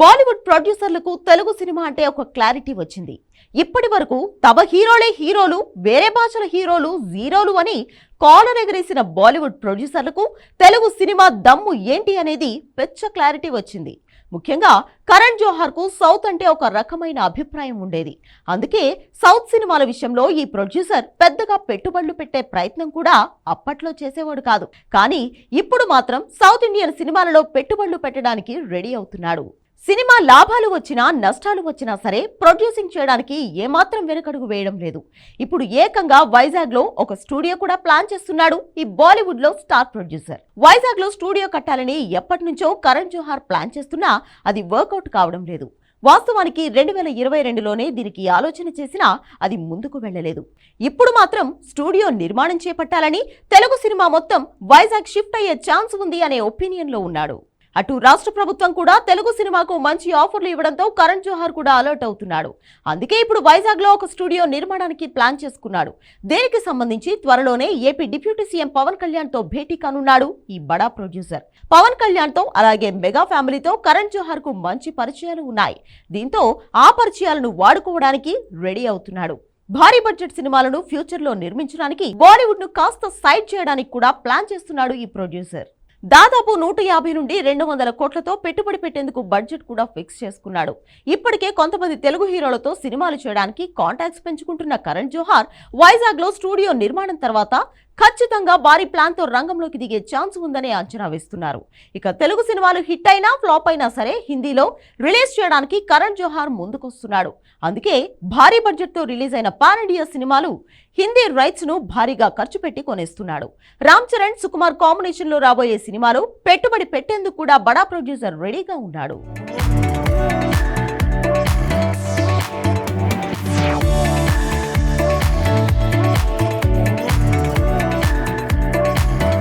బాలీవుడ్ ప్రొడ్యూసర్లకు తెలుగు సినిమా అంటే ఒక క్లారిటీ వచ్చింది. ఇప్పటి వరకు తమ హీరోలే హీరోలు వేరే భాషల హీరోలు జీరోలు అని కాలర్ ఎగరేసిన బాలీవుడ్ ప్రొడ్యూసర్లకు తెలుగు సినిమా దమ్ము ఏంటి అనేది పెచ్చ క్లారిటీ వచ్చింది. ముఖ్యంగా కరణ్ జోహార్కు సౌత్ అంటే ఒక రకమైన అభిప్రాయం ఉండేది. అందుకే సౌత్ సినిమాల విషయంలో ఈ ప్రొడ్యూసర్ పెద్దగా పెట్టుబడులు పెట్టే ప్రయత్నం కూడా అప్పట్లో చేసేవాడు కాదు. కానీ ఇప్పుడు మాత్రం సౌత్ ఇండియన్ సినిమాలలో పెట్టుబడులు పెట్టడానికి రెడీ అవుతున్నాడు. సినిమా లాభాలు వచ్చినా నష్టాలు వచ్చినా సరే ప్రొడ్యూసింగ్ చేయడానికి ఏమాత్రం వెనుకడుగు వేయడం లేదు. ఇప్పుడు ఏకంగా వైజాగ్లో ఒక స్టూడియో కూడా ప్లాన్ చేస్తున్నాడు ఈ బాలీవుడ్లో స్టార్ ప్రొడ్యూసర్. వైజాగ్లో స్టూడియో కట్టాలని ఎప్పటి నుంచో కరణ్ జోహార్ ప్లాన్ చేస్తున్నా అది వర్కౌట్ కావడం లేదు. వాస్తవానికి రెండు వేల ఇరవై రెండులోనే దీనికి ఆలోచన చేసినా అది ముందుకు వెళ్ళలేదు. ఇప్పుడు మాత్రం స్టూడియో నిర్మాణం చేపట్టాలని తెలుగు సినిమా మొత్తం వైజాగ్ షిఫ్ట్ అయ్యే ఛాన్స్ ఉంది అనే ఒపీనియన్లో ఉన్నాడు. అటు రాష్ట్ర ప్రభుత్వం కూడా తెలుగు సినిమాకు మంచి ఆఫర్లు ఇవ్వడంతో కరణ్ జోహార్ కూడా అలర్ట్ అవుతున్నాడు. అందుకే ఇప్పుడు వైజాగ్లో ఒక స్టూడియో నిర్మాణానికి ప్లాన్ చేసుకున్నాడు. దీనికి సంబంధించి త్వరలోనే ఏపీ డిప్యూటీ సీఎం పవన్ కళ్యాణ్తో భేటీ కానున్నాడు ఈ బడా ప్రొడ్యూసర్. పవన్ కళ్యాణ్తో అలాగే మెగా ఫ్యామిలీతో కరణ్ జోహార్కు మంచి పరిచయాలు ఉన్నాయి. దీంతో ఆ పరిచయాలను వాడుకోవడానికి రెడీ అవుతున్నాడు. భారీ బడ్జెట్ సినిమాలను ఫ్యూచర్లో నిర్మించడానికి బాలీవుడ్ను కాస్త సైడ్ చేయడానికి కూడా ప్లాన్ చేస్తున్నాడు ఈ ప్రొడ్యూసర్. దాదాపు నూట యాభై నుండి రెండు వందల కోట్లతో పెట్టుబడి పెట్టేందుకు బడ్జెట్ కూడా ఫిక్స్ చేసుకున్నాడు. ఇప్పటికే కొంతమంది తెలుగు హీరోలతో సినిమాలు చేయడానికి కాంటాక్ట్స్ పెంచుకుంటున్న కరణ్ జోహార్ వైజాగ్లో స్టూడియో నిర్మాణం తర్వాత ఖచ్చితంగా భారీ ప్లాన్తో రంగంలోకి దిగే ఛాన్స్ ఉందని అంచనా వేస్తున్నారు. ఇక తెలుగు సినిమాలు హిట్ అయినా ఫ్లాప్ అయినా సరే హిందీలో రిలీజ్ చేయడానికి కరణ్ జోహార్ ముందుకొస్తున్నాడు. అందుకే భారీ బడ్జెట్తో రిలీజ్ అయిన పాన్ ఇండియా సినిమాలు హిందీ రైట్స్ను భారీగా ఖర్చు పెట్టి కొనేస్తున్నాడు. రామ్ చరణ్ సుకుమార్ కాంబినేషన్లో రాబోయే సినిమాలు పెట్టుబడి పెట్టేందుకు కూడా బడా ప్రొడ్యూసర్ రెడీగా ఉన్నాడు.